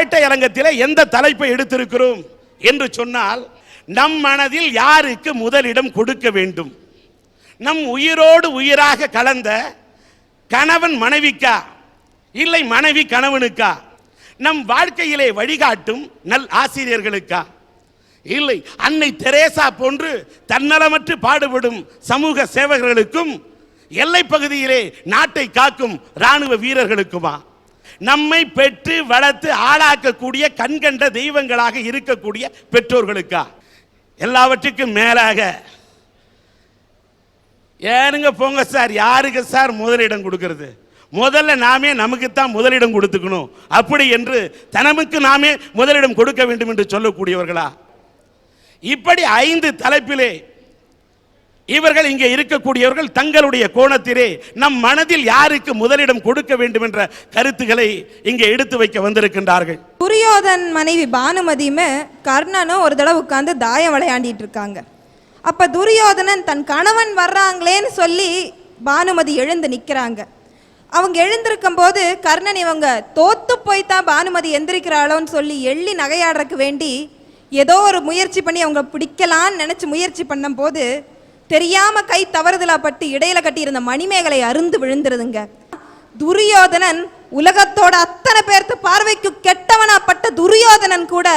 அரட்டை அரங்கத்தில் எந்த தலைப்பை எடுத்திருக்கிறோம் என்று சொன்னால் நம் மனதில் யாருக்கு முதலிடம் கொடுக்க வேண்டும்? நம் உயிரோடு உயிராக கலந்த கணவன் மனைவிக்கா? இல்லை மனைவி கணவனுக்கா? நம் வாழ்க்கையிலே வழிகாட்டும் நல் ஆசிரியர்களுக்கா? இல்லை அன்னை தெரேசா போன்று தன்னலமற்று பாடுபடும் சமூக சேவகர்களுக்கும் எல்லை பகுதியிலே நாட்டை காக்கும் ராணுவ வீரர்களுக்குமா? நம்மை பெற்று வளர்த்து ஆளாக்கக்கூடிய கண்கண்ட தெய்வங்களாக இருக்கக்கூடிய பெற்றோர்களுக்கா? எல்லாவற்றுக்கும் மேலாக. ஏனுங்க போங்க சார் யாருக்கு சார் முதலிடம் கொடுக்கறது? முதல்ல நாமே நமக்கு தான் முதலிடம் கொடுத்துக்கணும். அப்படி என்று தனமுக்கு நாமே முதலிடம் கொடுக்க வேண்டும் என்று சொல்லக்கூடியவர்களா? இப்படி ஐந்து தலைப்பிலே இவர்கள் இங்கே இருக்கக்கூடியவர்கள் தங்களுடைய கோணத்திலே நம் மனதில் யாருக்கு முதலிடம் கொடுக்க வேண்டும் என்ற கருத்துக்களை இங்கே எடுத்து வைக்க வந்திருக்கின்றார்கள். துரியோதன் மனைவி பானுமதியுமே கர்ணனும் ஒரு தடவை உட்காந்து தாயம் விளையாண்டிட்டு இருக்காங்க. அப்ப துரியோதனன் தன் கணவன் வர்றாங்களேன்னு சொல்லி பானுமதி எழுந்து நிற்கிறாங்க அவங்க எழுந்திருக்கும் போது கர்ணன் இவங்க தோத்து போய் தான் பானுமதி எந்திரிக்கிறாளோன்னு சொல்லி எள்ளி நகையாடுறதுக்கு வேண்டி ஏதோ ஒரு முயற்சி பண்ணி அவங்க பிடிக்கலான்னு நினச்சி முயற்சி பண்ணும்போது தெரியாம கை தவறுதலா பட்டு இடையில கட்டியிருந்த மணிமேகலை அருந்து விழுந்துருதுங்க. துரியோதனன் உலகத்தோட அத்தனை பேர்த்து பார்வைக்கு கெட்டவனாப்பட்ட துரியோதனன் கூட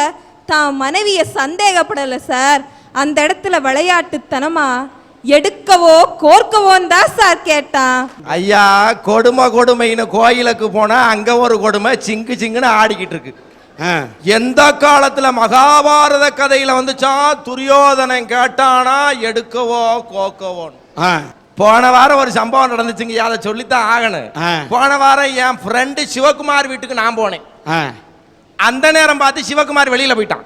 தான் மனைவிய சந்தேகப்படல சார். அந்த இடத்துல விளையாட்டுத்தனமா எடுக்கவோ கோர்க்கவோன்னு தான் சார் கேட்டான். ஐயா கொடுமை கொடுமைன்னு கோயிலுக்கு போனா அங்க ஒரு கொடுமை சிங்கு சிங்குன்னு ஆடிக்கிட்டு இருக்கு. எந்த காலத்துல மகாபாரத கதையில வந்துச்சா? துரியோதனன் கேட்டானா எடுக்கவோ கோக்கவோன்னு ஆ, போன வாரம் ஒரு சம்பவம் நடந்துச்சுங்க அதை சொல்லித்தான் ஆகணும். போன வாரம் என் ஃப்ரெண்டு சிவகுமார் வீட்டுக்கு நான் போனேன். அந்த நேரம் பார்த்து சிவகுமார் வெளியில போயிட்டான்.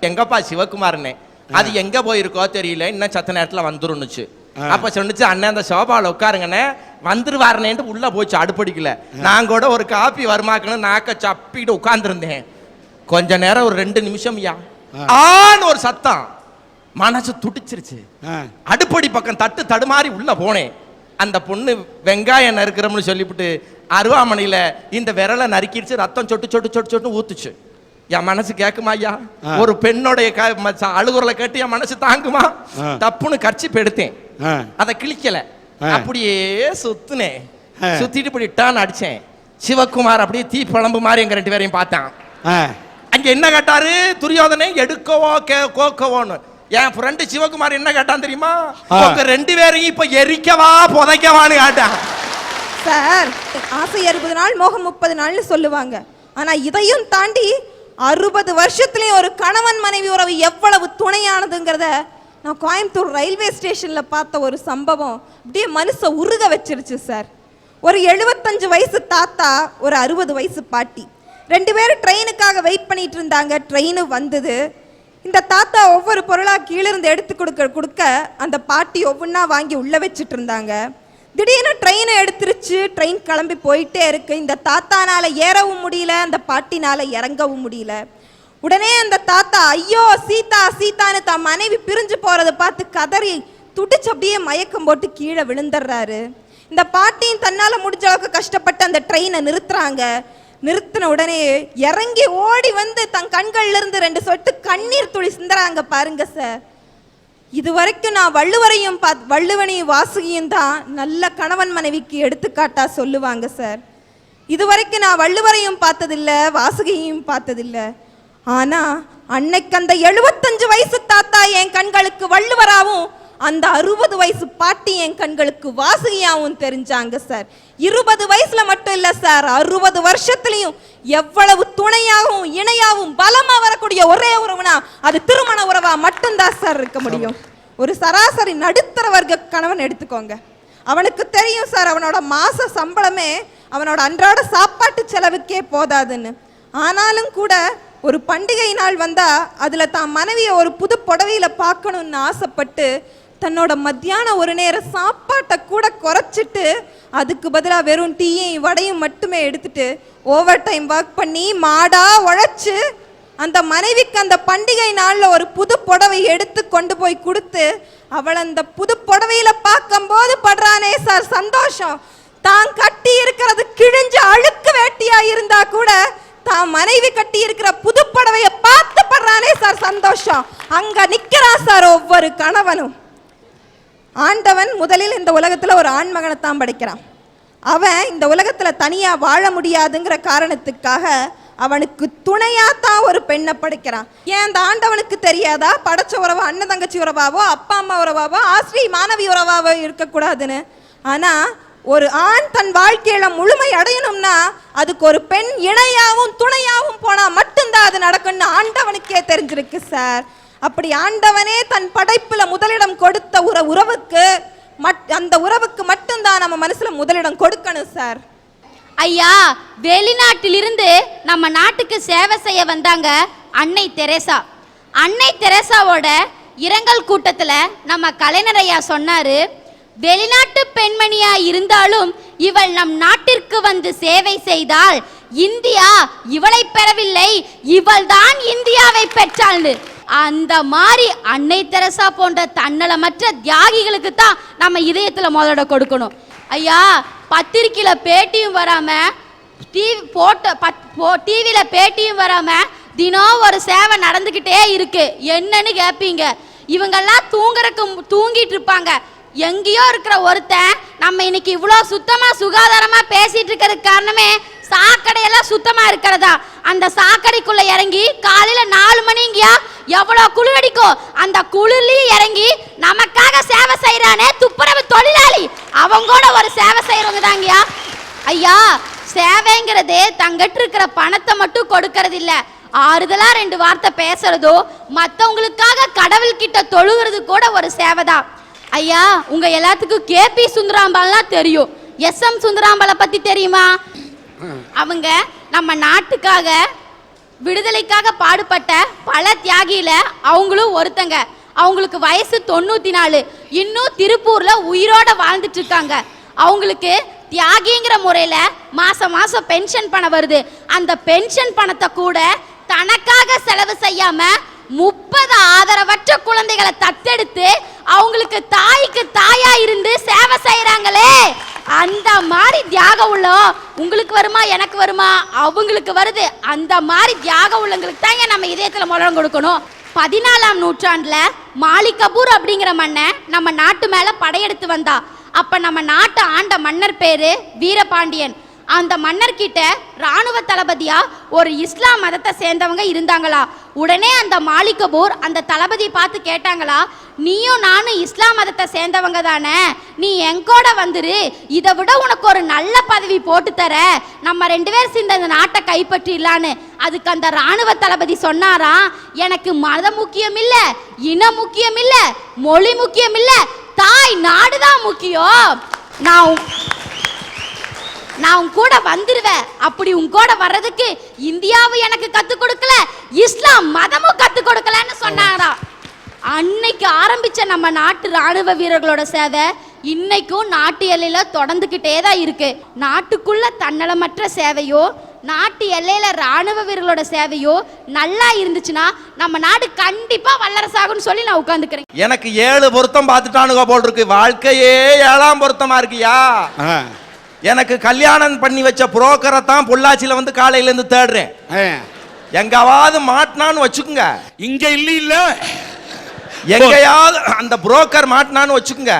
எங்கப்பா சிவகுமார்னே? அது எங்க போயிருக்கோ தெரியல இன்னும் சத்த நேரத்துல வந்துருன்னுச்சு. அப்ப சொன்னுச்சு அண்ணன் அந்த சோபாவில் உட்காருங்கண்ணே வந்துருவாருனேன்ட்டு உள்ள போச்சு அடுப்படிக்கல நான் கூட ஒரு காப்பி வருமாக்கணும் நாக்க சப்பிட்டு உட்கார்ந்துருந்தேன். கொஞ்ச நேரம் ஒரு ரெண்டு நிமிஷம் யா ஆன்னு ஒரு சத்தம். மனசு துடிச்சிருச்சு. அடுப்படி பக்கம் தட்டு தடுமாறி உள்ள போனேன். அந்த பொண்ணு வெங்காயம் நறுக்கிறோம்னு சொல்லிவிட்டு அருவாமனையில இந்த விரலை நறுக்கிடுச்சு ரத்தம் சொட்டு சொட்டு சொட்டு சொட்டு ஊத்துச்சு. என் மனசு கேக்குமா ஐயா? ஒரு பெண்ணுடைய அழுகுறலை கேட்டு என் மனசு தாங்குமா. தப்புன்னு கர்ச்சிப் எடுத்தேன். அதை கிழிக்கல. அப்படியே சுத்துனேன். சுத்திட்டு இப்படி டான் அடிச்சேன். சிவகுமார் அப்படியே தீ பழம்பு மாதிரி எங்க ரெண்டு பேரையும் பார்த்தான். அங்க என்ன கேட்டாரு? துரியோதனை எடுக்கவோ கே கோக்கவோன்னு. என் ஃப்ரெண்டு சிவகுமார் என்ன கேட்டான் தெரியுமா. உங்க ரெண்டு பேரையும் இப்ப எரிக்கவா புதைக்கவான்னு கேட்டான். சார் ஆசை அறுபது நாள் மோகம் முப்பது நாள்னு சொல்லுவாங்க. ஆனா இதையும் தாண்டி அறுபது வருஷத்துலேயும் ஒரு கணவன் மனைவி உறவு எவ்வளவு துணையானதுங்கிறத நான் கோயம்புத்தூர் ரயில்வே ஸ்டேஷனில் பார்த்த ஒரு சம்பவம். அப்படியே மனுஷை உருக வச்சிருச்சு சார். ஒரு எழுபத்தஞ்சு வயசு தாத்தா ஒரு அறுபது வயசு பாட்டி. ரெண்டு பேரும் ட்ரெயினுக்காக வெயிட் பண்ணிட்டு இருந்தாங்க. ட்ரெயினு வந்தது. இந்த தாத்தா ஒவ்வொரு பொருளாக கீழிருந்து எடுத்து கொடுக்க கொடுக்க அந்த பாட்டி ஒவ்வொன்றா வாங்கி உள்ளே வச்சுட்டு இருந்தாங்க. திடீர்னு ட்ரெயினை எடுத்துருச்சு. ட்ரெயின் கிளம்பி போயிட்டே இருக்கு. இந்த தாத்தானால ஏறவும் முடியல. அந்த பாட்டினால இறங்கவும் முடியல. உடனே அந்த தாத்தா ஐயோ சீதா சீதான்னு தான் மனைவி பிரிஞ்சு போறதை பார்த்து கதறி துடிச்சு அப்படியே மயக்கம் போட்டு கீழே விழுந்துடுறாரு. இந்த பாட்டியும் தன்னால முடிஞ்ச அளவுக்கு கஷ்டப்பட்டு அந்த ட்ரெயினை நிறுத்துறாங்க. நிறுத்தின உடனே இறங்கி ஓடி வந்து தன் கண்கள்ல இருந்து ரெண்டு சொட்டு கண்ணீர் துளி சிந்துறாங்க பாருங்க சார் இது வரைக்கும் நான் வள்ளுவரையும் பாத் வள்ளுவனையும் வாசுகியும் தான் நல்ல கணவன் மனைவிக்கு எடுத்துக்காட்டா சொல்லுவாங்க சார். இது வரைக்கும் நான் வள்ளுவரையும் பார்த்ததில்ல வாசுகியையும் பார்த்ததில்ல. ஆனால் அன்னைக்கு அந்த எழுபத்தஞ்சு வயசு தாத்தா என் கண்களுக்கு வள்ளுவராகவும் அந்த அறுபது வயசு பாட்டி என் கண்களுக்கு வாசுகியாவும் தெரிஞ்சாங்க சார். இருபது வயசுல மட்டும் இல்லை சார். அறுபது வருஷத்துலையும் எவ்வளவு துணையாகவும் இணையாகவும் பலமா வரக்கூடிய ஒரே உறவுனா அது திருமண உறவா மட்டும்தான் சார் இருக்க முடியும். ஒரு சராசரி நடுத்தர வர்க்க கணவன் எடுத்துக்கோங்க. அவனுக்கு தெரியும் சார் அவனோட மாச சம்பளமே அவனோட அன்றாட சாப்பாட்டு செலவுக்கே போதாதுன்னு. ஆனாலும் கூட ஒரு பண்டிகை நாள் வந்தா அதுல தான் மனைவியை ஒரு புது புடவையில பார்க்கணும்னு ஆசைப்பட்டு தன்னோட மத்தியான ஒரு நேர சாப்பாட்டை கூட குறைச்சிட்டு அதுக்கு பதிலாக வெறும் டீயும் வடையும் மட்டுமே எடுத்துட்டு ஓவர் டைம் ஒர்க் பண்ணி மாடா உழைச்சு அந்த மனைவிக்கு அந்த பண்டிகை நாளில் ஒரு புது புடவை எடுத்து கொண்டு போய் கொடுத்து அவள் அந்த புது புடவையில பார்க்கும்போது படுறானே சார் சந்தோஷம். தான் கட்டி இருக்கிறது கிழிஞ்சு அழுக்கு வேட்டியா இருந்தா கூட தான் மனைவி கட்டி இருக்கிற புதுப்படவைய பார்த்து படுறானே சார் சந்தோஷம். அங்க நிக்கிறான் சார் ஒவ்வொரு கணவனும். ஆண்டவன் முதலில் இந்த உலகத்துல ஒரு ஆண்மகனை தான் படிக்கிறான். அவன் இந்த உலகத்தில் தனியாக வாழ முடியாதுங்கிற காரணத்துக்காக அவனுக்கு துணையாத்தான் ஒரு பெண்ணை படைக்கிறான். ஏன் அந்த ஆண்டவனுக்கு தெரியாதா? படைச்ச உறவா அண்ணன் தங்கச்சி உறவாவோ அப்பா அம்மா உறவாவோ ஆசிரி மாணவி உறவாவோ இருக்கக்கூடாதுன்னு. ஆனால் ஒரு ஆண் தன் வாழ்க்கையில முழுமை அடையணும்னா அதுக்கு ஒரு பெண் இணையாவும் துணையாவும் போனா மட்டும்தான் அது நடக்கும்னு ஆண்டவனுக்கே தெரிஞ்சிருக்கு சார். அப்படி ஆண்டவனே தன் படைப்புல முதலிடம் கொடுத்த உற உறவுக்கு மட் அந்த உறவுக்கு மட்டும்தான் நம்ம மனசுல முதலிடம் கொடுக்கணும் சார். ஐயா வெளிநாட்டிலிருந்து நம்ம நாட்டுக்கு சேவை செய்ய வந்தாங்க அன்னை தெரேசா. அன்னை தெரேசாவோட இரங்கல் கூட்டத்துல நம்ம கலைஞர் ஐயா சொன்னாரு வெளிநாட்டு பெண்மணியா இருந்தாலும் இவள் நம் நாட்டிற்கு வந்து சேவை செய்தால் இந்தியா இவளை பெறவில்லை இவள்தான் இந்தியாவை பெற்றாள்னு. அந்த மாதிரி அன்னை தெரசா போன்ற தன்னலமற்ற தியாகிகளுக்கு தான் நம்ம இதயத்தில் முதலிட கொடுக்கணும். ஐயா பத்திரிக்கையில் பேட்டியும் வராம டிவி போட்ட பத் போ டிவியில் பேட்டியும் வராம தினம் ஒரு சேவை நடந்துக்கிட்டே இருக்கு. என்னன்னு கேட்பீங்க இவங்கெல்லாம் தூங்குறக்கு தூங்கிட்டு இருப்பாங்க. எங்கேயோ இருக்கிற ஒருத்தன் நம்ம இன்னைக்கு இவ்வளோ சுத்தமாக சுகாதாரமாக பேசிட்டு இருக்கிறதுக்கு காரணமே சாக்கடையெல்லாம் சுத்தமாக இருக்கிறதா? அந்த சாக்கடைக்குள்ளே இறங்கி காலையில் நாலு மணிங்கயா? எவ்வளோ குளிர் அடிக்கும் அந்த குளிர்லையும் இறங்கி நமக்காக சேவை செய்கிறானே துப்புரவு தொழிலாளி. அவங்க கூட ஒரு சேவை செய்கிறவங்க தாங்கயா ஐயா சேவைங்கிறது தங்கிட்டு இருக்கிற பணத்தை மட்டும் கொடுக்கறது இல்லை ஆறுதலா ரெண்டு வார்த்தை பேசுறதோ மற்றவங்களுக்காக கடவுள்கிட்ட தொழுகிறது கூட ஒரு சேவை தான். ஐயா உங்க எல்லாத்துக்கும் கேபி சுந்தராம்பால்லாம் தெரியும். எஸ் எம் சுந்தராம்பாலை பத்தி தெரியுமா? அவங்க நம்ம நாட்டுக்காக விடுதலைக்காக பாடுபட்ட பல தியாகியில அவங்களும் ஒருத்தங்க. அவங்களுக்கு வயசு தொண்ணூத்தி நாலு இன்னும் திருப்பூர்ல உயிரோட வாழ்ந்துட்டு இருக்காங்க. அவங்களுக்கு தியாகிங்கிற முறையில மாசம் மாசம் பென்ஷன் பணம் வருது. அந்த பென்ஷன் பணத்தை கூட தனக்காக செலவு செய்யாம முப்பது ஆதரவற்ற குழந்தைகளை தத்தெடுத்து அவங்களுக்கு தாய்க்கு தாயா இருந்து சேவை செய்யறாங்களே அந்த மாதிரி தியாகம் உள்ளம் உங்களுக்கு வருமா எனக்கு வருமா? அவங்களுக்கு வருது. அந்த மாதிரி தியாகம் உள்ளங்களுக்கு தாங்க நம்ம இதயத்துல முழம் கொடுக்கணும்? பதினாலாம் நூற்றாண்டுல மாலிக் கபூர் அப்படிங்கிற மன்னன் நம்ம நாட்டு மேல படையெடுத்து வந்தா. அப்ப நம்ம நாட்டை ஆண்ட மன்னர் பேரு வீரபாண்டியன். அந்த மன்னர்கிட்ட இராணுவ தளபதியா ஒரு இஸ்லாம் மதத்தை சேர்ந்தவங்க இருந்தாங்களா? உடனே அந்த மாலிக்கபூர் அந்த தளபதி பார்த்து கேட்டாங்களா நீயும் நானும் இஸ்லாம் மதத்தை சேர்ந்தவங்க தானே? நீ எங்கூட வந்துரு? இதை விட உனக்கு ஒரு நல்ல பதவி போட்டு தர. நம்ம ரெண்டு பேரும் சேர்ந்து அந்த நாட்டை கைப்பற்றிடலான்னு. அதுக்கு அந்த ராணுவ தளபதி சொன்னாராம் எனக்கு மதம் முக்கியம் இல்லை இனம் முக்கியம் இல்லை மொழி முக்கியம் இல்லை தாய் நாடுதான் முக்கியம். நான் நான் உன் கூட வந்துருவேன். அப்படி உன் கூட வர்றதுக்கு இந்தியாவும் எனக்கு கத்து கொடுக்கல இஸ்லாம் மதமும் கத்து கொடுக்கலன்னு சொன்னாரா அன்னைக்கு ஆரம்பிச்ச நம்ம நாட்டு ராணுவ வீரர்களோட சேவை இன்னைக்கும் நாட்டு எல்லையில தொடர்ந்துகிட்டே தான் இருக்கு. நாட்டுக்குள்ள தன்னலமற்ற சேவையோ நாட்டு எல்லையில ராணுவ வீரர்களோட சேவையோ நல்லா இருந்துச்சுன்னா நம்ம நாடு கண்டிப்பா வல்லரசாகும்னு சொல்லி நான் உட்காந்துக்கிறேன் எனக்கு ஏழு பொருத்தம் பார்த்துட்டானுங்க போல் இருக்கு. வாழ்க்கையே ஏழாம் பொருத்தமா இருக்கியா? எனக்கு கல்யாணம் பண்ணி வச்ச புரோக்கரை தான் பொள்ளாச்சியில வந்து காலையில இருந்து தேடுறேன். எங்காவது மாட்டினான்னு வச்சுக்குங்க. இங்க இல்ல இல்ல எங்கேயாவது அந்த புரோக்கர் மாட்டினான்னு வச்சுக்குங்க.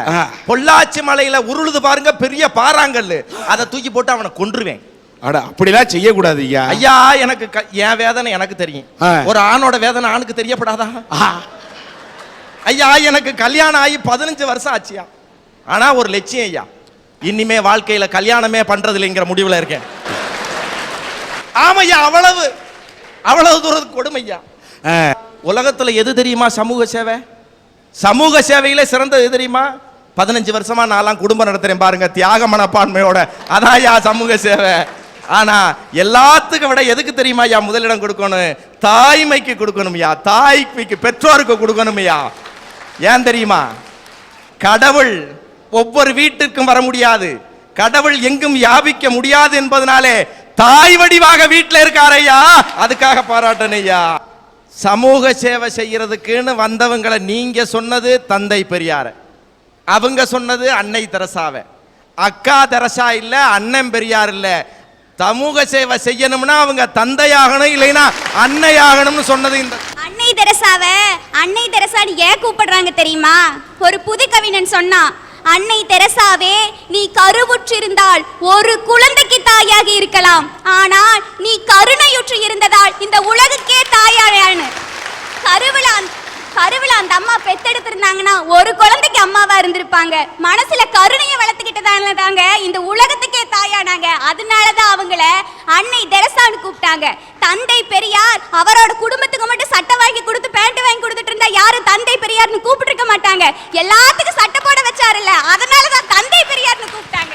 பொள்ளாச்சி மலையில உருளுது பாருங்க பெரிய பாறாங்கல்லு. அதை தூக்கி போட்டு அவனை கொன்றுவேன். அட அப்படிலாம் செய்யக்கூடாது ஐயா. ஐயா எனக்கு என் வேதனை எனக்கு தெரியும். ஒரு ஆணோட வேதனை ஆணுக்கு தெரியப்படாதா? ஐயா எனக்கு கல்யாணம் ஆகி பதினஞ்சு வருஷம் ஆச்சியா. ஆனா ஒரு லட்சியம் ஐயா. இனிமே வாழ்க்கையில கல்யாணமே பண்றது இல்லைங்கிற முடிவுல இருக்கேன். ஆமையா அவ்வளவு. அவ்வளவு தூரத்துக்கு கொடுமையா. உலகத்துல எது தெரியுமா சமூக சேவை? சமூக சேவையில சிறந்தது எது தெரியுமா? பதினஞ்சு வருஷமா நான்லாம் குடும்பம் நடத்துறேன் பாருங்க தியாக மனப்பான்மையோட. அதான் யா சமூக சேவை. ஆனா எல்லாத்துக்கும் விட எதுக்கு தெரியுமா ஐயா முதலிடம் கொடுக்கணும்? தாய்மைக்கு கொடுக்கணும் ஐயா. தாய்மைக்கு பெற்றோருக்கு கொடுக்கணும் ஐயா. ஏன் தெரியுமா? கடவுள் ஒவ்வொரு வீட்டிற்கும் வர முடியாது. கடவுள் எங்கும் யாபிக்க முடியாது என்பதனாலே தாய் வடிவாக வீட்டில் இருக்காரையா அதுக்காக பாராட்டணும் ஐயா. சமூக சேவை செய்யறதுக்குன்னு வந்தவங்களை நீங்க சொன்னது தந்தை பெரியார. அவங்க சொன்னது அன்னை தெரசாவை. அக்கா தெரசா இல்ல அண்ணன் பெரியார் இல்ல. சமூக சேவை செய்யணும்னா அவங்க தந்தையாகணும் இல்லைன்னா அன்னையாகணும்னு சொன்னது இந்த அன்னை தெரசாவை அன்னை தெரசான்னு ஏன் கூப்பிடுறாங்க தெரியுமா? ஒரு புது கவிஞன் சொன்னான் அன்னை தெரசாவே நீ கருவுற்றிருந்தால் ஒரு குழந்தைக்கு தாயாகி இருக்கலாம். ஆனால் நீ கருணையுற்று இருந்ததால் இந்த உலகுக்கே தாயானு கருவில கருவில அந்த அம்மா பெத்தெடுத்திருந்தாங்கன்னா ஒரு குழந்தைக்கு அம்மாவா இருந்திருப்பாங்க. மனசுல கருணையை வளர்த்துக்கிட்டதால தாங்க இந்த உலகத்துக்கே தாயானாங்க. அதனாலதான் அவங்கள அன்னை தெரசான்னு கூப்பிட்டாங்க. தந்தை பெரியார் அவரோட குடும்பத்துக்கு மட்டும் சட்டை வாங்கி கொடுத்து பேண்ட் வாங்கி கொடுத்துட்டு இருந்தா யாரும் தந்தை பெரியார்னு கூப்பிட்டு இருக்க மாட்டாங்க. எல்லாத்துக்கும் சட்டை போட வச்சாருல்ல. அதனாலதான் தந்தை பெரியார்னு கூப்பிட்டாங்க.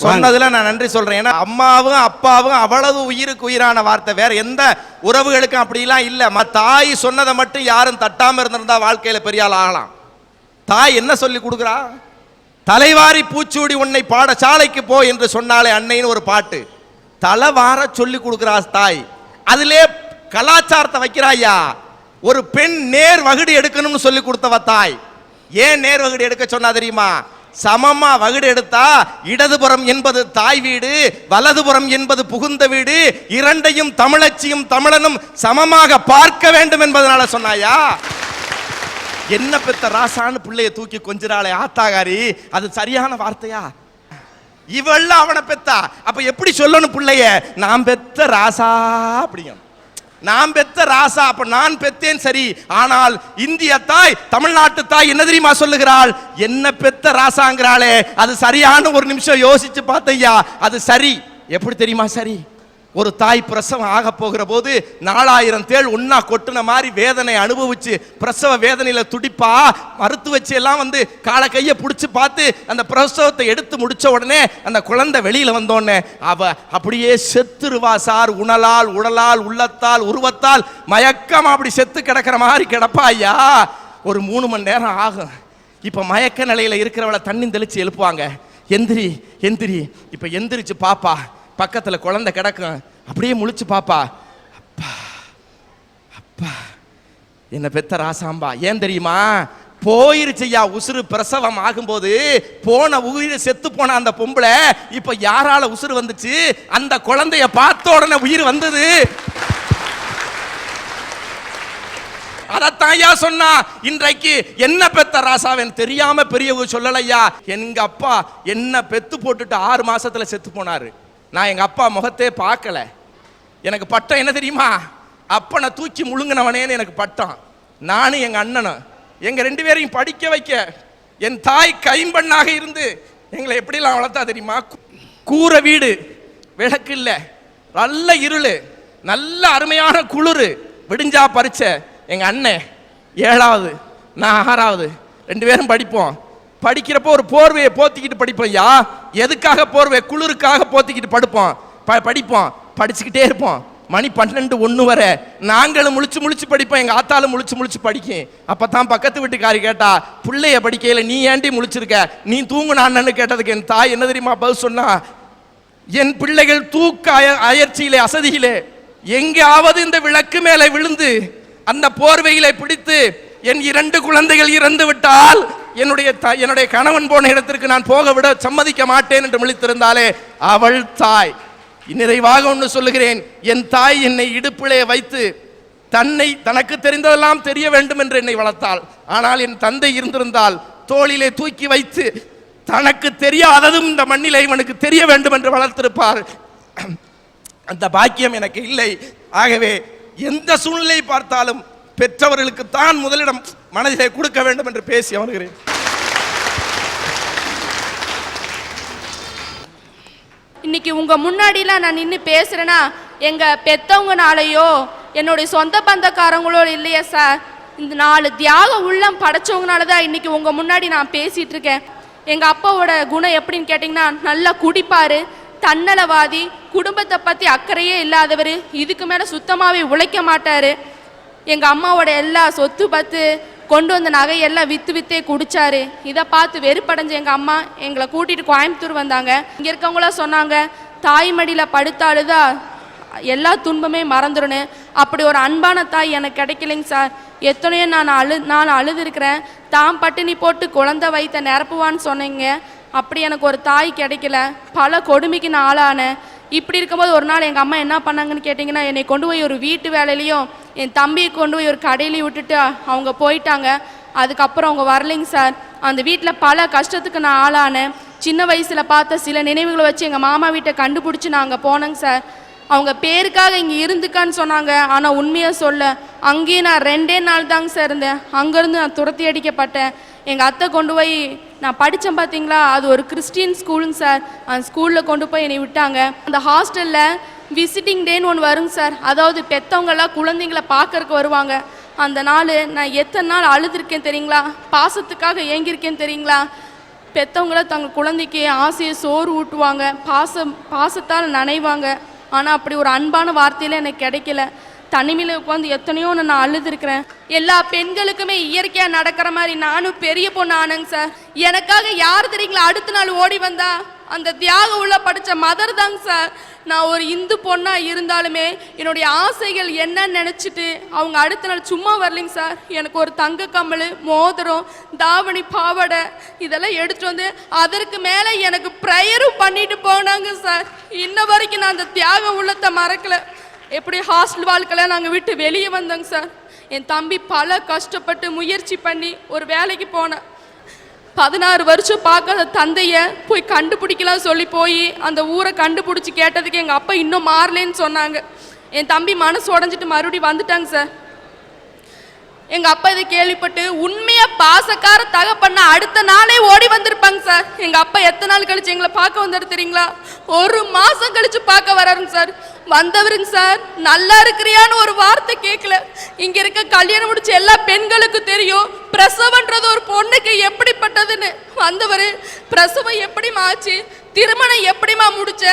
சொன்னதுல நான் நன்றி சொல்றேன். ஏன்னா அம்மாவும் அப்பாவும் அவ்வளவு உயிருக்கு உயிரான வார்த்தை. வேற எந்த உறவுகளுக்கும் அப்படிலாம் இல்ல. ம- தாய் சொன்னதை மட்டும் யாரும் தட்டாம இருந்திருந்தா வாழ்க்கையில பெரிய ஆள் ஆகலாம். தாய் என்ன சொல்லி கொடுக்குறா? தலைவாரி பூச்சூடி உன்னை பாடசாலைக்கு போ என்று சொன்னாலே அன்னைன்னு ஒரு பாட்டு. தலைவார சொல்லி கொடுக்குறா தாய். அதிலே கலாச்சாரத்தை வைக்கிறாயா ஒரு பெண் நேர் வகுடு எடுக்கணும்னு சொல்லி கொடுத்தவ தாய். ஏன் நேர் வகுடு எடுக்க சொன்னா தெரியுமா? சமமா வகுடு எடுத்தா இடதுபுறம் என்பது தாய் வீடு வலதுபுறம் என்பது புகுந்த வீடு இரண்டையும் தமிழச்சியும் தமிழனும் சமமாக பார்க்க வேண்டும் என்பதனால சொன்னாயா? என்ன பெத்த ராசான்னு பிள்ளைய தூக்கி கொஞ்சிறாளே ஆத்தாகாரி அது சரியான வார்த்தையா? இவள்ல அவனை பெத்தா அப்ப எப்படி சொல்லணும் பிள்ளைய? நான் பெத்த ராசா அப்படிங்க நான் பெத்த ராசா அப்ப நான் பெத்தேன் சரி. ஆனால் இந்திய தாய் தமிழ்நாட்டு தாய் என்ன தெரியுமா சொல்லுகிறாள்? என்ன பெத்த ராசாங்கிறாளே. அது சரியான ஒரு நிமிஷம் யோசிச்சு பார்த்தையா அது சரி. எப்படி தெரியுமா சரி? ஒரு தாய் பிரசவம் ஆக போகிற போது நாலாயிரம் தேள் ஒன்னா கொட்டின மாதிரி வேதனை அனுபவிச்சு பிரசவ வேதனையில் துடிப்பா மறுத்து வச்சு எல்லாம் வந்து காலை கையை பிடிச்சி பார்த்து அந்த பிரசவத்தை எடுத்து முடிச்ச உடனே அந்த குழந்தை வெளியில வந்தோடனே அவ அப்படியே செத்துருவா சார். உணலால் உடலால் உள்ளத்தால் உருவத்தால் மயக்கம் அப்படி செத்து கிடக்கிற மாதிரி கிடப்பா ஐயா. ஒரு மூணு மணி நேரம் ஆகும். இப்ப மயக்க நிலையில இருக்கிறவளை தண்ணி தெளிச்சு எழுப்புவாங்க. எந்திரி எந்திரி. இப்ப எந்திரிச்சு பாப்பா பக்கத்தில் குழந்தை கிடக்கும். அப்படியே முழிச்சு பாப்பா. அப்பா அப்பா என்ன பெத்த ராசாம்பா? ஏன் தெரியுமா? போயிருச்சையா உசுறு பிரசவம் ஆகும்போது போன உயிர் செத்து போன அந்த பொம்பளை இப்ப யாரால உசுறு வந்துச்சு? அந்த குழந்தைய பார்த்த உடனே உயிர் வந்தது. அதத்தாயா சொன்னா இன்றைக்கு என்ன பெத்த ராசாவன் தெரியாம பெரியவங்க சொல்லலையா? எங்க அப்பா என்ன பெத்து போட்டுட்டு ஆறு மாசத்துல செத்து போனாரு. நான் எங்கள் அப்பா முகத்தே பார்க்கல. எனக்கு பட்டம் என்ன தெரியுமா? அப்பனை தூக்கி முழுங்கினவனேன்னு எனக்கு பட்டம். நானும் எங்கள் அண்ணனும். எங்கள் ரெண்டு பேரையும் படிக்க வைக்க என் தாய் கைம்பண்ணாக இருந்து எங்களை எப்படிலாம் வளர்த்தா தெரியுமா? கூரை வீடு விளக்கு இல்லை நல்ல இருள் நல்ல அருமையான குளிர் விடிஞ்சா பறிச்ச எங்கள் அண்ணன். ஏழாவது நான் ஆறாவது ரெண்டு பேரும் படிப்போம். படிக்கிறப்போ ஒரு போர்வையை போத்திக்கிட்டு படிப்போம் யா எதுக்காக போர்வை குளிருக்காக போத்திக்கிட்டு படுப்போம். ப- படிப்போம். படிச்சுக்கிட்டே இருப்போம். மணி பன்னெண்டு ஒன்று வர. நாங்களும் முழிச்சு முழிச்சு படிப்போம். எங்கள் ஆத்தாலும் முழிச்சு முழிச்சு படிக்கும். அப்பதான் பக்கத்து வீட்டுக்காரி கேட்டா பிள்ளைய படிக்கையில் நீ ஏண்டி முழிச்சிருக்க? நீ தூங்குனான்னு கேட்டதுக்கு என் தாய் என்ன தெரியுமா பதில் சொன்னா? என் பிள்ளைகள் தூக்க அய- அயற்சியிலே அசதியிலே எங்காவது இந்த விளக்கு மேலே விழுந்து அந்த போர்வையிலே பிடித்து என் இரண்டு குழந்தைகள் இறந்து விட்டால் என்னுடைய த- என்னுடைய கணவன் போன இடத்திற்கு நான் போக விட சம்மதிக்க மாட்டேன் என்று விழித்திருந்தாலே அவள் தாய். நிறைவாக ஒன்று சொல்லுகிறேன் என் தாய் என்னை இடுப்பிலே வைத்து தன்னை தனக்கு தெரிந்ததெல்லாம் தெரிய வேண்டும் என்று என்னை வளர்த்தாள். ஆனால் என் தந்தை இருந்திருந்தால் தோளிலே தூக்கி வைத்து தனக்கு தெரியாததும் இந்த மண்ணிலே இவனுக்கு தெரிய வேண்டும் என்று வளர்த்திருப்பார் அந்த பாக்கியம் எனக்கு இல்லை. ஆகவே எந்த சூழ்நிலை பார்த்தாலும் பெற்றவர்களுக்கு தான் முதலிடம் மனதிலே கொடுக்க வேண்டும் என்று பேசி அமர்கிறேன். இன்னைக்கு உங்க முன்னாடிலாம் நான் நின்று பேசுறேன்னா எங்க பெத்தவங்கனாலயோ என்னுடைய சொந்த பந்தக்காரங்களோ இல்லையா சார் இந்த நாலு தியாக உள்ளம் படைச்சவங்கனால தான் இன்னைக்கு உங்க முன்னாடி நான் பேசிட்டு இருக்கேன். எங்க அப்பாவோட குணம் எப்படின்னு கேட்டிங்கன்னா நல்லா குடிப்பாரு தன்னலவாதி குடும்பத்தை பத்தி அக்கறையே இல்லாதவர் இதுக்கு மேல சுத்தமாவே உழைக்க மாட்டாரு. எங்கள் அம்மாவோட எல்லா சொத்து பத்து கொண்டு வந்த நகையெல்லாம் வித்து வித்தே குடிச்சாரு. இதை பார்த்து வெறுப்படைஞ்ச எங்கள் அம்மா எங்களை கூட்டிட்டு கோயம்புத்தூர் வந்தாங்க. இங்கே இருக்கவங்களாம் சொன்னாங்க தாய்மடியில் படுத்தாளுதா எல்லா துன்பமே மறந்துடணும் அப்படி ஒரு அன்பான தாய் எனக்கு கிடைக்கலைங்க சார். எத்தனையோ நான் அழு நான் அழுதுருக்கிறேன். தாம் பட்டினி போட்டு குழந்தை வைத்த நிரப்புவான்னு சொன்னீங்க. அப்படி எனக்கு ஒரு தாய் கிடைக்கல. பல கொடுமைக்கு நான் ஆளானேன். இப்படி இருக்கும்போது ஒரு நாள் எங்கள் அம்மா என்ன பண்ணாங்கன்னு கேட்டிங்கன்னா என்னை கொண்டு போய் ஒரு வீட்டு வேலையிலையும் என் தம்பியை கொண்டு போய் ஒரு கடையிலையும் விட்டுட்டு அவங்க போயிட்டாங்க. அதுக்கப்புறம் அவங்க வரலைங்க சார். அந்த வீட்டில் பல கஷ்டத்துக்கு நான் ஆளானேன். சின்ன வயசில் பார்த்த சில நினைவுகளை வச்சு எங்கள் மாமா வீட்டை கண்டுபிடிச்சி நான் அங்கே போனேங்க சார். அவங்க பேருக்காக இங்கே இருந்துக்கான்னு சொன்னாங்க. ஆனால் உண்மையை சொல்ல அங்கேயும் நான் ரெண்டே நாள் தாங்க சார் இருந்தேன். அங்கேருந்து நான் துரத்தி அடிக்கப்பட்டேன். எங்கள் அத்தை கொண்டு போய் நான் படித்தேன் பார்த்தீங்களா அது ஒரு கிறிஸ்டியன் ஸ்கூலுங்க சார். அந்த ஸ்கூலில் கொண்டு போய் என்னை விட்டாங்க. அந்த ஹாஸ்டலில் விசிட்டிங் டேன்னு ஒன்று வருங்க சார். அதாவது பெற்றவங்கெல்லாம் குழந்தைங்கள பார்க்கறக்கு வருவாங்க. அந்த நாள் நான் எத்தனை நாள் அழுதுருக்கேன் தெரியுங்களா? பாசத்துக்காக ஏங்கியிருக்கேன் தெரியுங்களா? பெற்றவங்கள தங்கள் குழந்தைக்கு ஆசையை சோறு ஊட்டுவாங்க. பாசம் பாசத்தால் நனைவாங்க. ஆனால் அப்படி ஒரு அன்பான வார்த்தையில் எனக்கு கிடைக்கல. தனிமையில் உட்காந்து எத்தனையோ நான் அழுதுருக்கிறேன். எல்லா பெண்களுக்குமே இயற்கையாக நடக்கிற மாதிரி நானும் பெரிய பொண்ணு ஆனேங்க சார். எனக்காக யார் தெரியுங்களா? அடுத்த நாள் ஓடி வந்தா அந்த தியாக உள்ள படித்த மதர் தாங்க சார். நான் ஒரு இந்து பொண்ணாக இருந்தாலுமே என்னுடைய ஆசைகள் என்னன்னு நினச்சிட்டு அவங்க அடுத்த நாள் சும்மா வரலைங்க சார். எனக்கு ஒரு தங்க கம்மல் மோதிரம் தாவணி பாவாடை இதெல்லாம் எடுத்துட்டு வந்து அதற்கு மேலே எனக்கு ப்ரேயரும் பண்ணிட்டு போனாங்க சார். இன்ன வரைக்கும் நான் அந்த தியாக உள்ளத்தை மறக்கலை. எப்படி ஹாஸ்டல் வாழ்க்கையில் நாங்கள் விட்டு வெளியே வந்தோங்க சார். என் தம்பி பல கஷ்டப்பட்டு முயற்சி பண்ணி ஒரு வேலைக்கு போனேன். பதினாறு வருஷம் பார்க்காத தந்தையை போய் கண்டுபிடிக்கலாம் சொல்லி போய் அந்த ஊரை கண்டுபிடிச்சி கேட்டதுக்கு எங்கள் அப்பா இன்னும் மாறலேன்னு சொன்னாங்க. என் தம்பி மனசு உடஞ்சிட்டு மறுபடியும் வந்துட்டாங்க சார். எங்க அப்பா இதை கேள்விப்பட்டு உண்மையா பாசக்கார தகப்பண்ண அடுத்த நாளே ஓடி வந்திருப்பாங்க சார். எங்க அப்பா எத்தனை நாள் கழிச்சு எங்களை பார்க்க வந்தாரு தெரியுங்களா? ஒரு மாசம் கழிச்சு பார்க்க வராருங்க சார். வந்தவருங்க சார் நல்லா இருக்கிறியான்னு ஒரு வார்த்தை கேட்கல இங்க இருக்க கல்யாணம் முடிச்ச எல்லா பெண்களுக்கும் தெரியும். பிரசவன்றது ஒரு பொண்ணுக்கு எப்படிப்பட்டதுன்னு. வந்தவர் பிரசவம் எப்படி ஆச்சு? திருமணம் எப்படிம்மா முடிச்ச?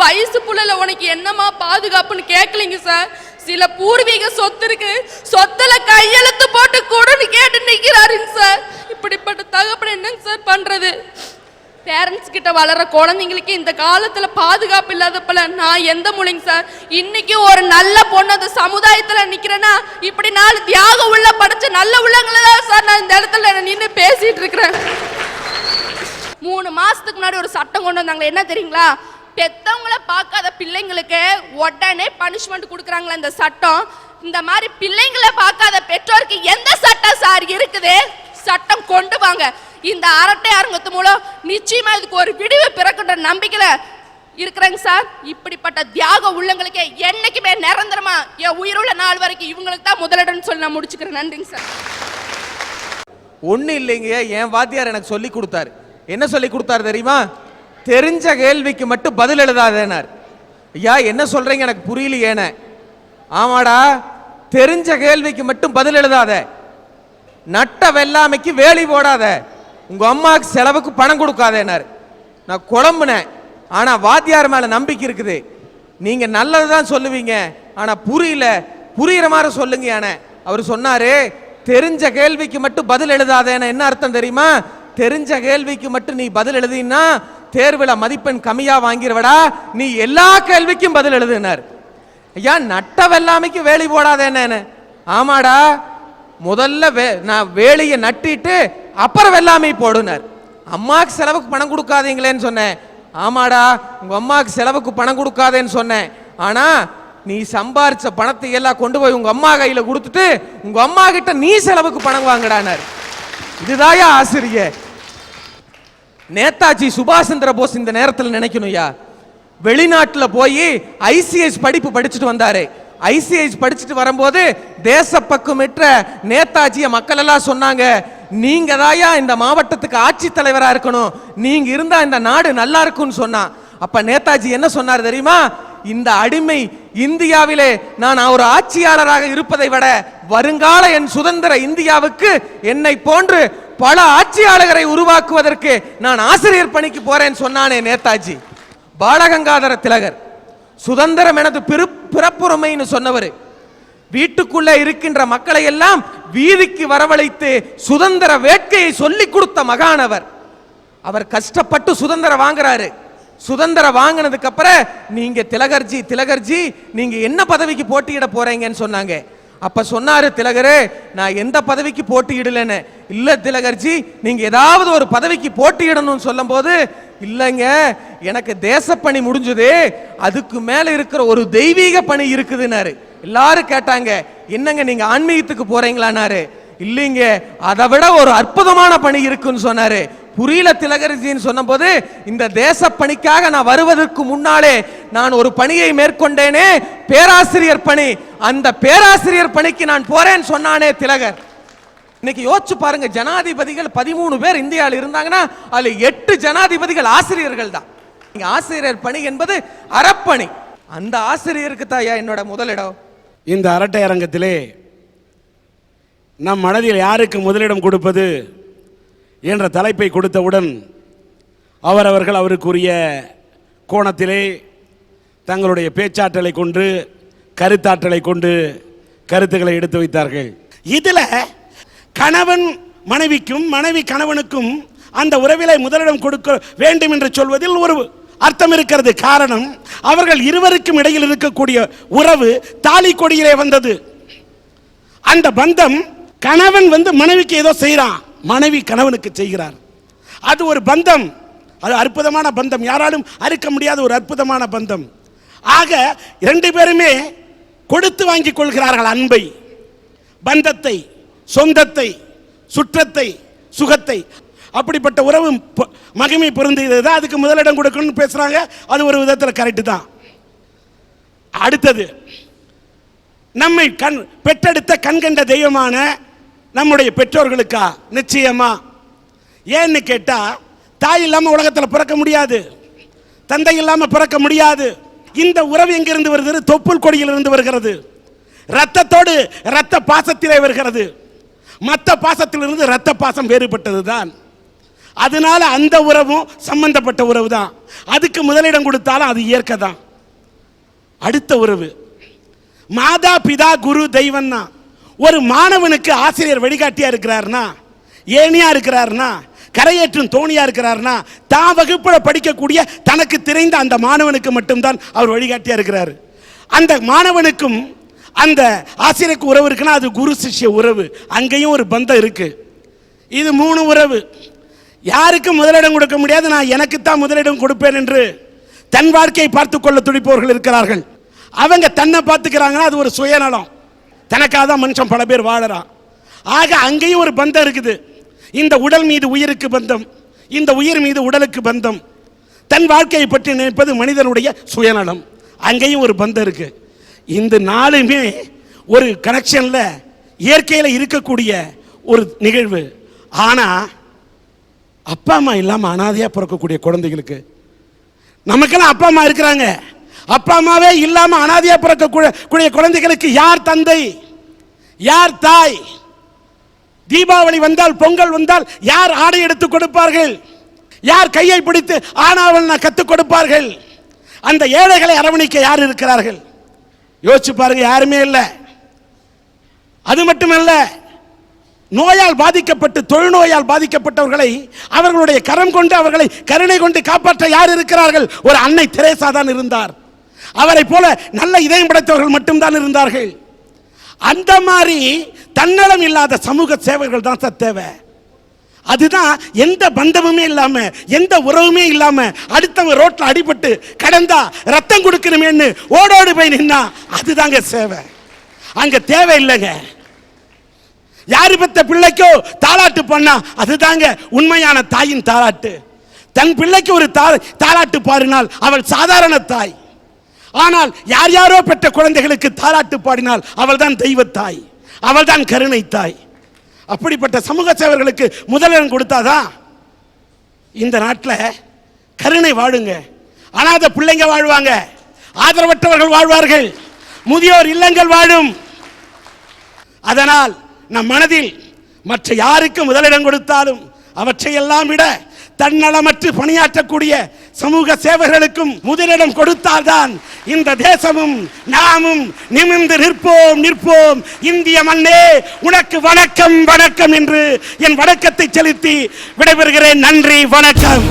வயசு புள்ளல உனக்கு என்னம்மா பாதுகாப்புன்னு கேட்கலிங்க சார்? சில பூர்வீக சொத்து இருக்கு சொத்துல கையெழுத்து போட்டு கொடுன்னு கேட்டு நிக்கிறாருங்க சார். இப்படிப்பட்ட தகப்பன் என்னங்க சார் பண்றது? பேரண்ட்ஸ் கிட்ட வளர குழந்தைங்களுக்கு இந்த காலத்துல பாதுகாப்பு இல்லாதப்பல நான் எந்த மொழிங்க சார்? இன்னைக்கு ஒரு நல்ல பொண்ணு அந்த சமுதாயத்துல நிக்கிறேன்னா இப்படி நாலு தியாகம் உள்ள படிச்ச நல்ல உள்ளங்களை தான் சார் நான் இந்த இடத்துல நின்று பேசிட்டு இருக்கிறேன். மூணு மாசத்துக்கு முன்னாடி ஒரு சட்டம் கொண்டு வந்தாங்க என்ன தெரியுங்களா? பெத்தவங்கள பார்க்காத பிள்ளைங்களுக்கு உடனே பனிஷ்மெண்ட் கொடுக்குறாங்களா இந்த சட்டம். இந்த மாதிரி பிள்ளைங்களை பார்க்காத பெற்றோருக்கு எந்த சட்டம் சார் இருக்குது? சட்டம் கொண்டு வாங்க. இந்த அரட்டை அரங்கத்து மூலம் நிச்சயமா இதுக்கு ஒரு விடிவு பிறக்கின்ற நம்பிக்கையில இருக்கிறேங்க சார். இப்படிப்பட்ட தியாக உள்ளங்களுக்கே என்னைக்குமே நிரந்தரமா என் உயிருள்ள நாள் வரைக்கும் இவங்களுக்கு தான் முதலிடம்னு சொல்லி நான் முடிச்சுக்கிறேன். நன்றிங்க சார். ஒன்றும் இல்லைங்க என் வாத்தியார் எனக்கு சொல்லி கொடுத்தாரு. என்ன சொல்லி கொடுத்தாரு தெரியுமா? தெரிஞ்ச கேள்விக்கு மட்டும் பதில் எழுதாதேனார். ஐயா என்ன சொல்றீங்க? எனக்கு புரியலையேன ஆமாடா தெரிஞ்ச கேள்விக்கு மட்டும் பதில் எழுதாத. நட்ட வெள்ளாமைக்கு வேலி போடாத. உங்க அம்மாவுக்கு செலவுக்கு பணம் கொடுக்காதேனார். நான் குழம்புனேன். ஆனா வாத்தியார் மேல நம்பிக்கை இருக்குது. நீங்க நல்லது தான் சொல்லுவீங்க. ஆனா புரியல. புரியுற மாதிரி சொல்லுங்க யானே. அவர் சொன்னாரு தெரிஞ்ச கேள்விக்கு மட்டும் பதில் எழுதாதேன்னு. என்ன அர்த்தம் தெரியுமா? தெரிஞ்ச கேள்விக்கு மட்டும் நீ பதில் எழுதினா தேர்வில் மதிப்பெண் கம்மியாக வாங்கிடுவடா நீ எல்லா கேள்விக்கும் பதில் எழுதுனார். ஐயா நட்ட வெள்ளாமைக்கு வேலி போடாதேன்னு ஆமாடா முதல்ல வே நான் வேலையை நட்டிட்டு அப்புறம் வெள்ளாமை போடுனார். அம்மாவுக்கு செலவுக்கு பணம் கொடுக்காதீங்களேன்னு சொன்னேன். ஆமாடா உங்கள் அம்மாவுக்கு செலவுக்கு பணம் கொடுக்காதேன்னு சொன்னேன். ஆனால் நீ சம்பாரிச்ச பணத்தை எல்லாம் கொண்டு போய் உங்கள் அம்மா கையில் கொடுத்துட்டு உங்கள் அம்மா கிட்ட நீ செலவுக்கு பணம் வாங்கடானார். இதுதாயா ஆசிரியர் நேதாஜி சுபாஷ் சந்திர போஸ் இந்த நேரத்தில் நினைக்கணும்யா வெளிநாட்டில் போய் ஐசிஎஸ் படிப்பு படிச்சுட்டு வந்தாரு. ஐசிஐஸ் படிச்சுட்டு வரும்போது தேசப்பக்குமிட்ட நேதாஜிய மக்கள் எல்லாம் சொன்னாங்க நீங்க தாயா இந்த மாவட்டத்துக்கு ஆட்சி தலைவரா இருக்கணும்? நீங்க இருந்தா இந்த நாடு நல்லா இருக்கும்னு சொன்னா அப்ப நேதாஜி என்ன சொன்னார் தெரியுமா? இந்த அடிமை இந்தியாவிலே நான் ஒரு ஆட்சியாளராக இருப்பதை விட வருங்கால என் சுதந்திர இந்தியாவுக்கு என்னை போன்று பல ஆட்சியாளர்களை உருவாக்குவதற்கு நான் ஆசிரியர் பணிக்கு போறேன்னு சொன்னானே நேதாஜி. பாலகங்காதர திலகர். சுதந்திரம் எனது பிற பிறப்புரிமைன்னு சொன்னவர். வீட்டுக்குள்ளே இருக்கின்ற மக்களை எல்லாம் வீதிக்கு வரவழைத்து சுதந்திர வேட்கையை சொல்லிக் கொடுத்த மகானவர் அவர் கஷ்டப்பட்டு சுதந்திரம் வாங்குறாரு. சுதந்திரம் வாங்கினதுக்கு அப்புறம் நீங்க திலகர்ஜி திலகர்ஜி நீங்க என்ன பதவிக்கு போட்டியிட போறீங்கன்னு சொன்னாங்க. அப்ப சொன்னாரு திலகரே நான் எந்த பதவிக்கு போட்டியிடலன்னு. இல்ல திலகர்ஜி நீங்க ஏதாவது ஒரு பதவிக்கு போட்டியிடணும்னு சொல்லும்போது இல்லைங்க எனக்கு தேசப்பணி முடிஞ்சது. அதுக்கு மேல இருக்கிற ஒரு தெய்வீக பணி இருக்குதுன்னாரு. எல்லாரும் கேட்டாங்க என்னங்க நீங்க ஆன்மீகத்துக்கு போறீங்களான்னாரு. இல்லைங்க அதை விட ஒரு அற்புதமான பணி இருக்குன்னு சொன்னாரு. புரியல திலகரிஜின்னு சொன்னபோது இந்த தேச பணிக்காக நான் வருவதற்கு முன்னாலே நான் ஒரு பணியை மேற்கொண்டேனே பேராசிரியர் பணி. அந்த பேராசிரியர் பணிக்கு நான் போறேன்னு சொன்னானே திலகர். இன்னைக்கு யோசிச்சு பாருங்க ஜனாதிபதிகள் பதிமூணு பேர் இந்தியாவில் இருந்தாங்கன்னா அதுல எட்டு ஜனாதிபதிகள் ஆசிரியர்கள் தான். ஆசிரியர் பணி என்பது அறப்பணி. அந்த ஆசிரியருக்கு தான் என்னோட முதலிடம்? இந்த அரட்டை அரங்கத்திலே நம் மனதில் யாருக்கு முதலிடம் கொடுப்பது என்ற தலைப்பை கொடுத்தவுடன் அவரவர்கள் அவருக்குரிய கோணத்திலே தங்களுடைய பேச்சாற்றலை கொண்டு கருத்தாற்றலை கொண்டு கருத்துக்களை எடுத்து வைத்தார்கள். இதில் கணவன் மனைவிக்கும் மனைவி கணவனுக்கும் அந்த உறவிலை முதலிடம் கொடுக்க வேண்டும் என்று சொல்வதில் ஒரு அர்த்தம் இருக்கிறது. காரணம் அவர்கள் இருவருக்கும் இடையில் இருக்கக்கூடிய உறவு தாலி கொடியிலே வந்தது. அந்த பந்தம் கணவன் வந்து மனைவிக்கு ஏதோ செய்கிறான் மனைவி கணவனுக்கு செய்கிறார். அது ஒரு பந்தம். அது அற்புதமான பந்தம். யாராலும் அறுக்க முடியாத ஒரு அற்புதமான பந்தம். ஆக ரெண்டு பேருமே கொடுத்து வாங்கி கொள்கிறார்கள் அன்பை. பந்தத்தை சொந்தத்தை சுற்றத்தை சுகத்தை. அப்படிப்பட்ட உறவு மகிமை பொருந்தியது தான். அதுக்கு முதலிடம் கொடுக்கணும்னு பேசுகிறாங்க அது ஒரு விதத்தில் கரெக்டு தான். அடுத்தது நம்மை கண் பெற்றெடுத்த கண்கண்ட தெய்வமான நம்முடைய பெற்றோர்களுக்கா? நிச்சயமா. ஏன்னு கேட்டா தாய் இல்லாமல் உலகத்தில் பிறக்க முடியாது. தந்தை இல்லாமல் பிறக்க முடியாது. இந்த உறவு எங்கிருந்து வருகிறது? தொப்புள் கொடியிலிருந்து வருகிறது. ரத்தத்தோடு ரத்த பாசத்திலே வருகிறது. மற்ற பாசத்திலிருந்து ரத்த பாசம் வேறுபட்டது தான் அதனால அந்த உறவும் சம்பந்தப்பட்ட உறவு தான் அதுக்கு முதலிடம் கொடுத்தாலும் அது இயற்கை தான் அடுத்த உறவு. மாதா பிதா குரு தெய்வம் தான் ஒரு மாணவனுக்கு ஆசிரியர் வழிகாட்டியா இருக்கிறார்னா ஏனியா இருக்கிறார்னா கரையேற்றும் தோணியா இருக்கிறார்னா தான் வகுப்புல படிக்கக்கூடிய தனக்கு தெரிந்த அந்த மாணவனுக்கு மட்டும்தான் அவர் வழிகாட்டியா இருக்கிறார். அந்த மாணவனுக்கும் அந்த ஆசிரியருக்கு உறவு இருக்குன்னா அது குரு சிஷ்ய உறவு. அங்கேயும் ஒரு பந்தம் இருக்கு. இது மூணு உறவு. யாருக்கும் முதலிடம் கொடுக்க முடியாது நான் எனக்குத்தான் முதலிடம் கொடுப்பேன் என்று தன் வாழ்க்கையை பார்த்து கொள்ள துடிப்பவர்கள் இருக்கிறார்கள். அவங்க தன்னை பார்த்துக்கிறாங்கன்னா அது ஒரு சுயநலம். தனக்காக தான் மனுஷன் பல பேர் வாழறான். ஆக அங்கேயும் ஒரு பந்தம் இருக்குது. இந்த உடல் மீது உயிருக்கு பந்தம். இந்த உயிர் மீது உடலுக்கு பந்தம். தன் வாழ்க்கையை பற்றி நினைப்பது மனிதனுடைய சுயநலம். அங்கேயும் ஒரு பந்தம் இருக்கு. இந்த நாளுமே ஒரு கனெக்ஷனில் இயற்கையில் இருக்கக்கூடிய ஒரு நிகழ்வு. ஆனால் அப்பா அம்மா இல்லாமல் அனாதையாக பிறக்கக்கூடிய குழந்தைகளுக்கு நமக்கெல்லாம் அப்பா அம்மா இருக்கிறாங்க. அப்பா அம்மாவே இல்லாமல் அனாதையா பிறக்கக்கூடிய குழந்தைகளுக்கு யார் தந்தை? யார் தாய்? தீபாவளி வந்தால் பொங்கல் வந்தால் யார் ஆடை எடுத்து கொடுப்பார்கள்? யார் கையை பிடித்து ஆனாவல் கற்றுக் கொடுப்பார்கள்? அந்த ஏழைகளை அரவணைக்க யார் இருக்கிறார்கள்? யோசிச்சு பாருங்க யாருமே இல்லை. அது மட்டுமல்ல நோயால் பாதிக்கப்பட்டு தொழுநோயால் பாதிக்கப்பட்டவர்களை அவர்களுடைய கரம் கொண்டு அவர்களை கருணை கொண்டு காப்பாற்ற யார் இருக்கிறார்கள்? ஒரு அன்னை திரேசா தான் இருந்தார். அவரை போல நல்ல இதயம் படைத்தவர்கள் மட்டும்தான் இருந்தார்கள். அந்த மாதிரி தன்னலம் இல்லாத சமூக சேவைகள் தான் சார் தேவை. அதுதான் எந்த பந்தமுமே இல்லாம எந்த உறவுமே இல்லாம அடுத்தவங்க ரோட்ல அடிபட்டு கடந்தா ரத்தம் கொடுக்கணுமேன்னு ஓடோடு போய் நின்னா அதுதாங்க சேவை. அங்க தேவை இல்லைங்க. யாரு பெத்த பிள்ளைக்கோ தாலாட்டு பண்ணா அதுதாங்க உண்மையான தாயின் தாலாட்டு. தன் பிள்ளைக்கு ஒரு தா- தாலாட்டு பாடினால் அவள் சாதாரண தாய். ஆனால் யார் யாரோ பெற்ற குழந்தைகளுக்கு தாலாட்டு பாடினால் அவள் தான் தெய்வத்தாய் அவள் தான் கருணை தாய் அப்படிப்பட்ட சமூக சேவர்களுக்கு முதலிடம் கொடுத்தாதான் இந்த நாட்டில் கருணை வாழுங்க. அனாதை பிள்ளைங்க வாழ்வாங்க. ஆதரவற்றவர்கள் வாழ்வார்கள். முதியோர் இல்லங்கள் வாழும். அதனால் நம் மனதில் மற்ற யாருக்கு முதலிடம் கொடுத்தாலும் அவற்றையெல்லாம் விட தன்னலமற்று பணியாற்றக்கூடிய சமூக சேவர்களுக்கும் முதலிடம் கொடுத்தால்தான் இந்த தேசமும் நாமும் நிமிர்ந்து நிற்போம் நிற்போம். இந்திய மண்ணே உனக்கு வணக்கம் வணக்கம் என்று என் வணக்கத்தை செலுத்தி விடைபெறுகிறேன். நன்றி வணக்கம்.